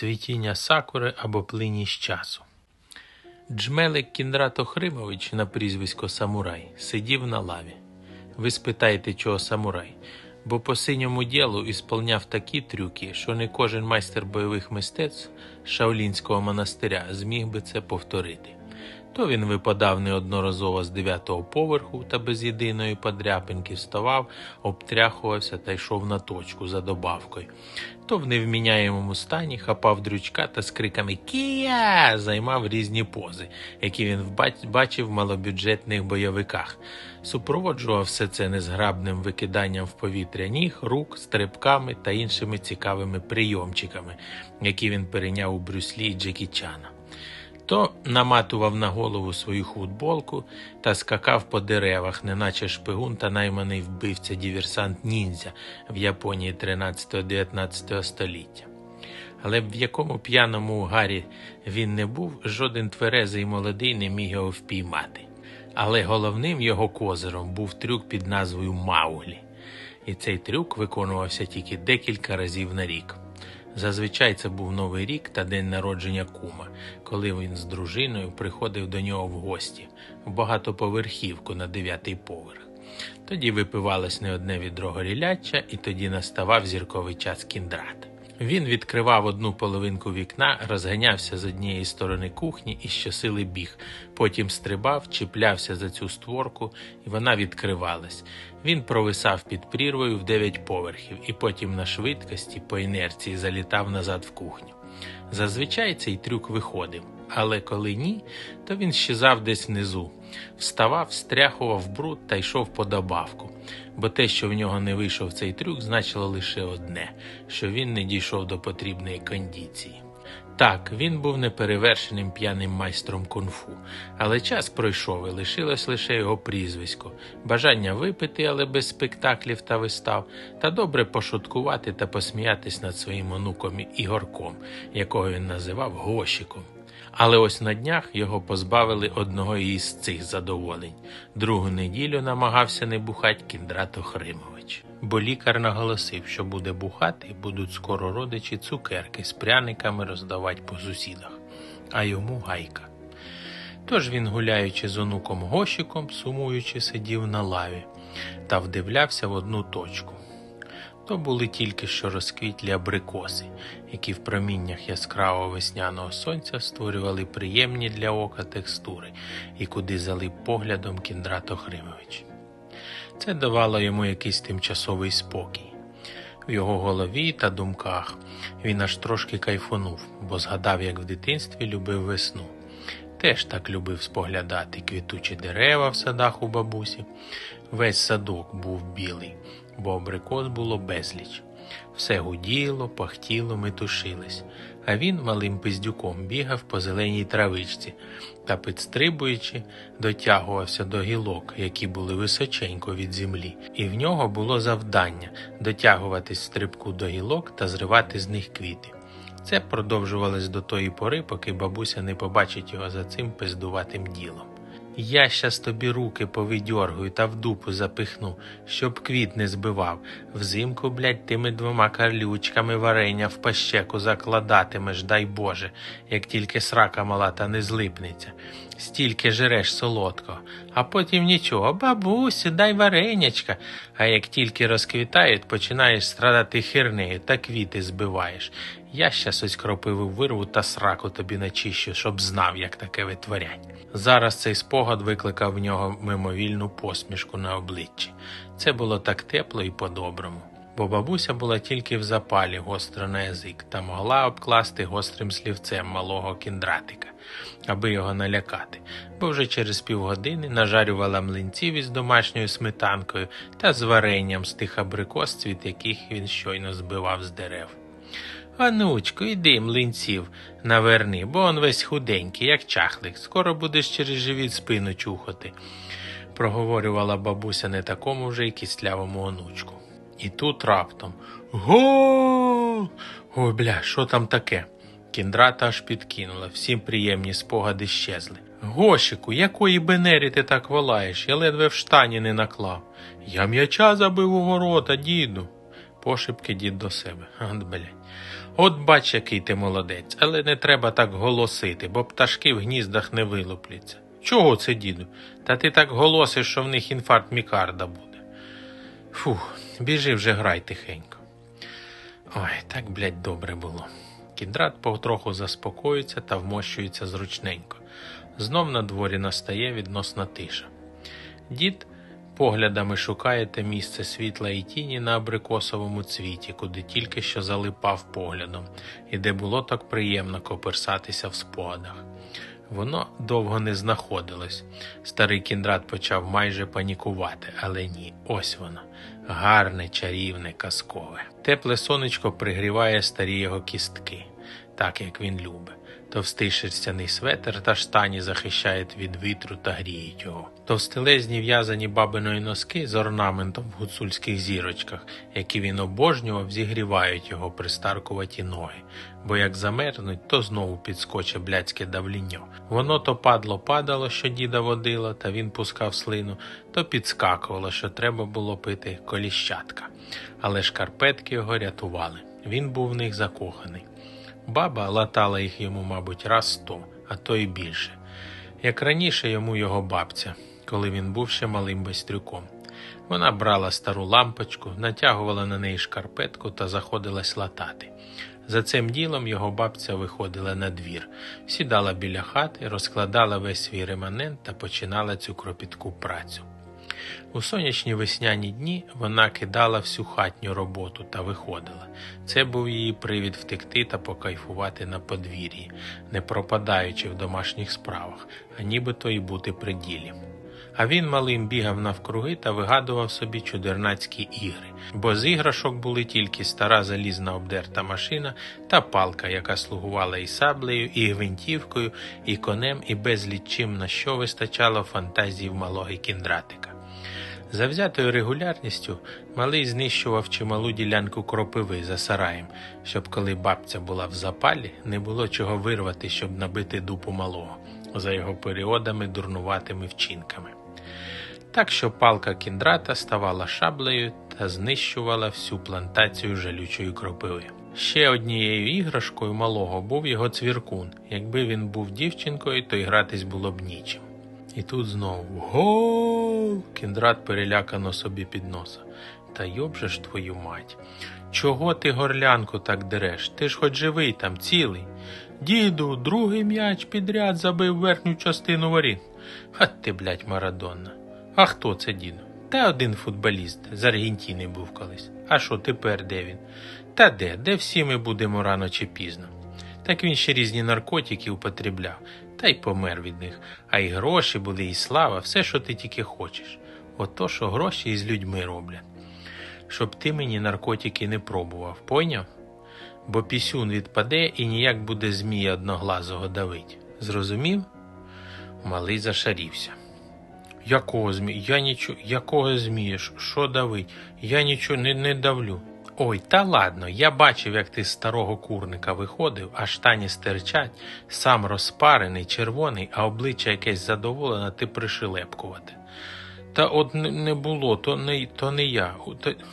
цвітіння сакури або плинність часу. Джмелик Кіндрат Охримович на прізвисько Самурай сидів на лаві. Ви спитаєте, чого самурай? Бо по синьому ділу ісполняв такі трюки, що не кожен майстер бойових мистецтв Шаолінського монастиря зміг би це повторити. То він випадав неодноразово з дев'ятого поверху та без єдиної подряпинки вставав, обтряхувався та йшов на точку за добавкою. То в невміняємому стані хапав дрючка та з криками Кія займав різні пози, які він бачив в малобюджетних бойовиках. Супроводжував все це незграбним викиданням в повітря ніг, рук, стрибками та іншими цікавими прийомчиками, які він перейняв у Брюслі і Джекі Чана. То наматував на голову свою футболку та скакав по деревах, неначе шпигун та найманий вбивця діверсант ніндзя в Японії 13-19 століття. Але в якому п'яному угарі він не був, жоден тверезий молодий не міг його впіймати. Але головним його козиром був трюк під назвою Мауглі. І цей трюк виконувався тільки декілька разів на рік. Зазвичай це був Новий рік та день народження кума, коли він з дружиною приходив до нього в гості в багатоповерхівку на дев'ятий поверх. Тоді випивалось не одне відро горіляча, і тоді наставав зірковий час кіндрат. Він відкривав одну половинку вікна, розганявся з однієї сторони кухні і щосили біг. Потім стрибав, чіплявся за цю створку, і вона відкривалась. Він провисав під прірвою в дев'ять поверхів і потім на швидкості по інерції залітав назад в кухню. Зазвичай цей трюк виходив, але коли ні, то він щезав десь внизу, вставав, стряхував бруд та йшов по добавку. Бо те, що в нього не вийшов цей трюк, значило лише одне, що він не дійшов до потрібної кондиції. Так, він був неперевершеним п'яним майстром кунг-фу, але час пройшов і лишилось лише його прізвисько, бажання випити, але без спектаклів та вистав, та добре пошуткувати та посміятись над своїм онуком Ігорком, якого він називав Гошиком. Але ось на днях його позбавили одного із цих задоволень. Другу неділю намагався не бухать Кіндрат Охримович. Бо лікар наголосив, що буде бухати, будуть скоро родичі цукерки з пряниками роздавати по сусідах, а йому гайка. Тож він, гуляючи з онуком Гошиком, сумуючи, сидів на лаві та вдивлявся в одну точку. То були тільки що розквітлі абрикоси, які в проміннях яскравого весняного сонця створювали приємні для ока текстури і куди залип поглядом Кіндрат Охримович. Це давало йому якийсь тимчасовий спокій. В його голові та думках він аж трошки кайфонув, бо згадав, як в дитинстві любив весну. Теж так любив споглядати квітучі дерева в садах у бабусі. Весь садок був білий, бо абрикос було безліч. Все гуділо, пахтіло, метушилось, а він малим пиздюком бігав по зеленій травичці та, підстрибуючи, дотягувався до гілок, які були височенько від землі, і в нього було завдання дотягуватись стрибку до гілок та зривати з них квіти. Це продовжувалось до тої пори, поки бабуся не побачить його за цим пиздуватим ділом. Я щас тобі руки повидьоргую та в дупу запихну, щоб квіт не збивав. Взимку, блядь, тими двома карлючками варення в пащеку закладатимеш, дай Боже, як тільки срака мала та не злипнеться. Стільки жереш солодкого, а потім нічого, бабусю, дай варенячка. А як тільки розквітають, починаєш страдати хернею та квіти збиваєш. Я щас ось кропиву вирву та сраку тобі начищу, щоб знав, як таке витворять. Зараз цей спогад викликав в нього мимовільну посмішку на обличчі. Це було так тепло і по-доброму. Бо бабуся була тільки в запалі гостро на язик та могла обкласти гострим слівцем малого кіндратика, аби його налякати, бо вже через півгодини нажарювала млинців із домашньою сметанкою та з варенням з тих абрикос, яких він щойно збивав з дерев. Анучко, іди млинців наверни, бо он весь худенький, як чахлик. Скоро будеш через живіт спину чухати, проговорювала бабуся не такому вже й кислявому онучку. І тут раптом Гол! Ой, бля, що там таке? Кіндрата аж підкинула, всі приємні спогади щезли. Гошику, якої бенері ти так волаєш? Я ледве в штані не наклав. Я м'яча забив у ворота, діду. Пошепки дід до себе. От, блядь. От бач, який ти молодець, але не треба так голосити, бо пташки в гніздах не вилупляться. Чого це, діду? Та ти так голосиш, що в них інфаркт мікарда буде. Фух, біжи вже грай тихенько. Ой, так, блядь, добре було. Кіндрат потроху заспокоюється та вмощується зручненько. Знов на дворі настає відносна тиша. Дід поглядами шукає те місце світла і тіні на абрикосовому цвіті, куди тільки що залипав поглядом, і де було так приємно коперсатися в спогадах. Воно довго не знаходилось. Старий кіндрат почав майже панікувати, але ні, ось воно. Гарне, чарівне, казкове. Тепле сонечко пригріває старі його кістки, так як він любить. Товстий шерстяний светр та штані захищають від вітру та гріють його. Товстелезні в'язані бабиної носки з орнаментом в гуцульських зірочках, які він обожнював, зігрівають його пристаркуваті ноги, бо як замерзнуть, то знову підскоче блядське давлінньо. Воно то падло падало, що діда водило, та він пускав слину, то підскакувало, що треба було пити коліщатка. Але шкарпетки його рятували. Він був в них закоханий. Баба латала їх йому, мабуть, раз сто, а то й більше. Як раніше йому його бабця, коли він був ще малим байстрюком. Вона брала стару лампочку, натягувала на неї шкарпетку та заходилась латати. За цим ділом його бабця виходила на двір, сідала біля хати, розкладала весь свій реманент та починала цю кропітку працю. У сонячні весняні дні вона кидала всю хатню роботу та виходила. Це був її привід втекти та покайфувати на подвір'ї, не пропадаючи в домашніх справах, а нібито й бути при ділі. А він малим бігав навкруги та вигадував собі чудернацькі ігри, бо з іграшок були тільки стара залізна обдерта машина та палка, яка слугувала і саблею, і гвинтівкою, і конем, і безліч чим на що вистачало фантазії в малого кіндратика. Завзятою регулярністю малий знищував чималу ділянку кропиви за сараєм, щоб коли бабця була в запалі, не було чого вирвати, щоб набити дупу малого, за його періодами дурнуватими вчинками. Так що палка кіндрата ставала шаблею та знищувала всю плантацію жалючої кропиви. Ще однією іграшкою малого був його цвіркун. Якби він був дівчинкою, то й гратись було б нічим. І тут знову гол. Кіндрат перелякано собі під носа. Та йоб же ж твою мать. Чого ти горлянку так дереш? Ти ж хоч живий там, цілий. Діду, другий м'яч підряд забив верхню частину воріт. А ти, блядь, Марадонна. А хто це, діду? Та один футболіст з Аргентини був колись. А що тепер де він? Та де? Де всі ми будемо рано чи пізно? Так він ще різні наркотики употребляв, та й помер від них. А й гроші були, і слава, все, що ти тільки хочеш. Ото, що гроші із людьми роблять. Щоб ти мені наркотики не пробував, пойняв? Бо пісюн відпаде і ніяк буде змія одноглазого давить. Зрозумів? Малий зашарівся. Якого змія? Я нічого, якого змія? Що давить? Я нічого не, не давлю. Ой, та ладно, я бачив, як ти з старого курника виходив, а штані стирчать, сам розпарений, червоний, а обличчя якесь задоволене, ти пришелепкувати. Та от не, було, то не, то не я.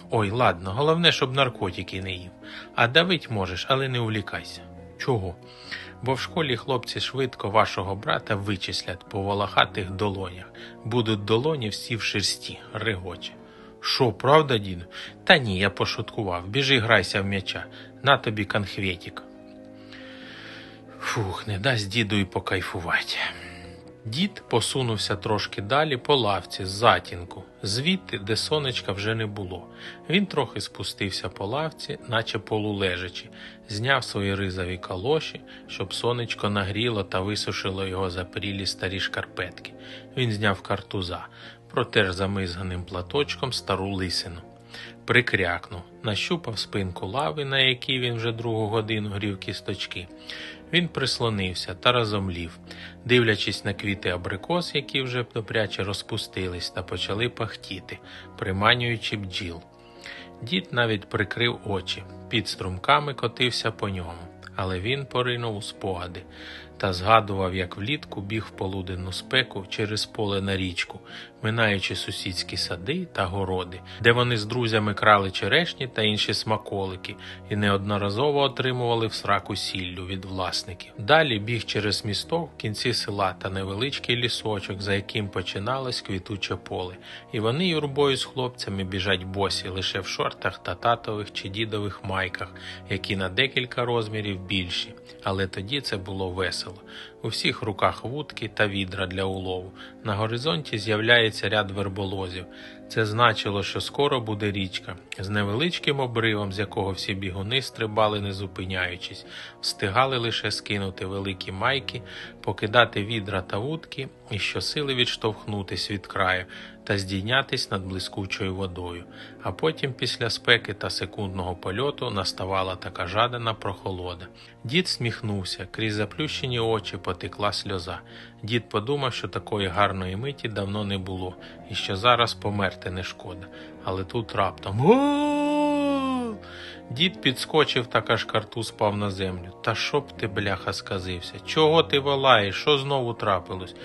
Ой, ладно, головне, щоб наркотики не їв. А давить можеш, але не увлікайся. Чого? Бо в школі хлопці швидко вашого брата вичислять по волохатих долонях. Будуть долоні всі в шерсті, регоче. Що, правда, діду? Та ні, я пошуткував. Біжи грайся в м'яча. На тобі конхветик. Фух, не дасть діду і покайфувати. Дід посунувся трошки далі по лавці з затінку, звідти, де сонечка вже не було. Він трохи спустився по лавці, наче полулежачи, зняв свої ризові калоші, щоб сонечко нагріло та висушило його запрілі старі шкарпетки. Він зняв картуза, протер замизганим платочком стару лисину. Прикрякнув, нащупав спинку лави, на якій він вже другу годину грів кісточки. Він прислонився та розомлів, дивлячись на квіти абрикос, які вже добряче розпустились та почали пахтіти, приманюючи бджіл. Дід навіть прикрив очі, під струмками котився по ньому, але він поринув у спогади. Та згадував, як влітку біг в полуденну спеку через поле на річку, минаючи сусідські сади та городи, де вони з друзями крали черешні та інші смаколики і неодноразово отримували в сраку сіллю від власників. Далі біг через місток в кінці села та невеличкий лісочок, за яким починалось квітуче поле, і вони юрбою з хлопцями біжать босі лише в шортах та татових чи дідових майках, які на декілька розмірів більші. Але тоді це було весело. until У всіх руках вудки та відра для улову. На горизонті з'являється ряд верболозів. Це значило, що скоро буде річка з невеличким обривом, з якого всі бігуни стрибали, не зупиняючись, встигали лише скинути великі майки, покидати відра та вудки і щосили відштовхнутись від краю та здійнятись над блискучою водою. А потім, після спеки та секундного польоту, наставала така жадана прохолода. Дід сміхнувся, крізь заплющені очі потекла сльоза. Дід подумав, що такої гарної миті давно не було, і що зараз померти не шкода. Але тут раптом! Дід підскочив та аж карту спав на землю. Та щоб ти, бляха, сказився? Чого ти волаєш? Що знову трапилось?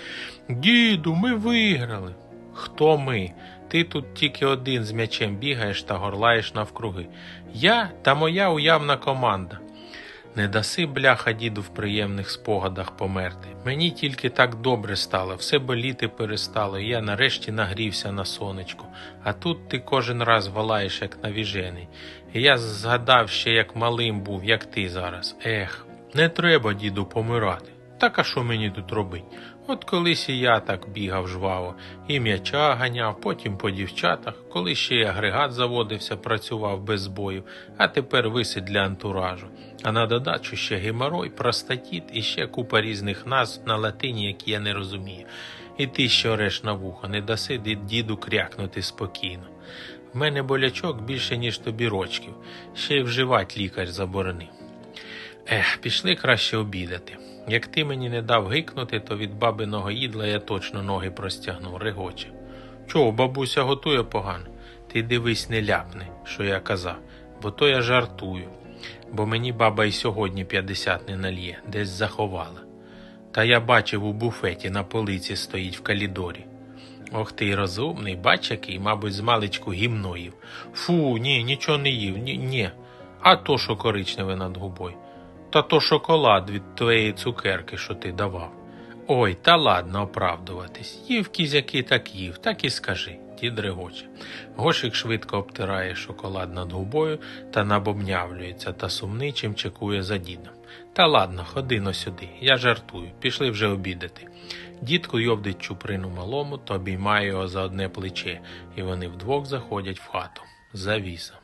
Діду, ми виграли. Хто ми? Ти тут тільки один з м'ячем бігаєш та горлаєш навкруги. Я та моя уявна команда. Не даси бляха діду в приємних спогадах померти. Мені тільки так добре стало, все боліти перестало, і я нарешті нагрівся на сонечку. А тут ти кожен раз валаєш, як навіжений. Я згадав ще, як малим був, як ти зараз. Ех, не треба, діду, помирати. Так а що мені тут робить? От колись і я так бігав жваво, і м'яча ганяв, потім по дівчатах, коли ще й агрегат заводився, працював без збою, а тепер висить для антуражу. А на додачу ще геморой, простатіт і ще купа різних назв на латині, які я не розумію. І ти що ореш на вухо, не даси діду крякнути спокійно. В мене болячок більше, ніж тобі рочків, ще й вживать лікар заборонив. Ех, пішли краще обідати. Як ти мені не дав гикнути, то від бабиного їдла я точно ноги простягнув, регоче. Чого, бабуся готує погано? Ти дивись, не ляпни, що я казав, бо то я жартую. Бо мені баба й сьогодні 50 не нальє, десь заховала. Та я бачив у буфеті на полиці стоїть в калідорі. Ох ти розумний, бач який, мабуть, з маличку гімно їв. Фу, ні, нічого не їв, ні, ні. А то, що коричневе над губою. Та то шоколад від твоєї цукерки, що ти давав. Ой, та ладно оправдуватись. Їв кізяки, так їв, так і скажи, дід регоче. Гошик швидко обтирає шоколад над губою та набобнявлюється та сумничим чекує за дідом. Та ладно, ходи но сюди, я жартую, пішли вже обідати. Дідко йовдить чуприну малому та обіймає його за одне плече, і вони вдвох заходять в хату. Завіса.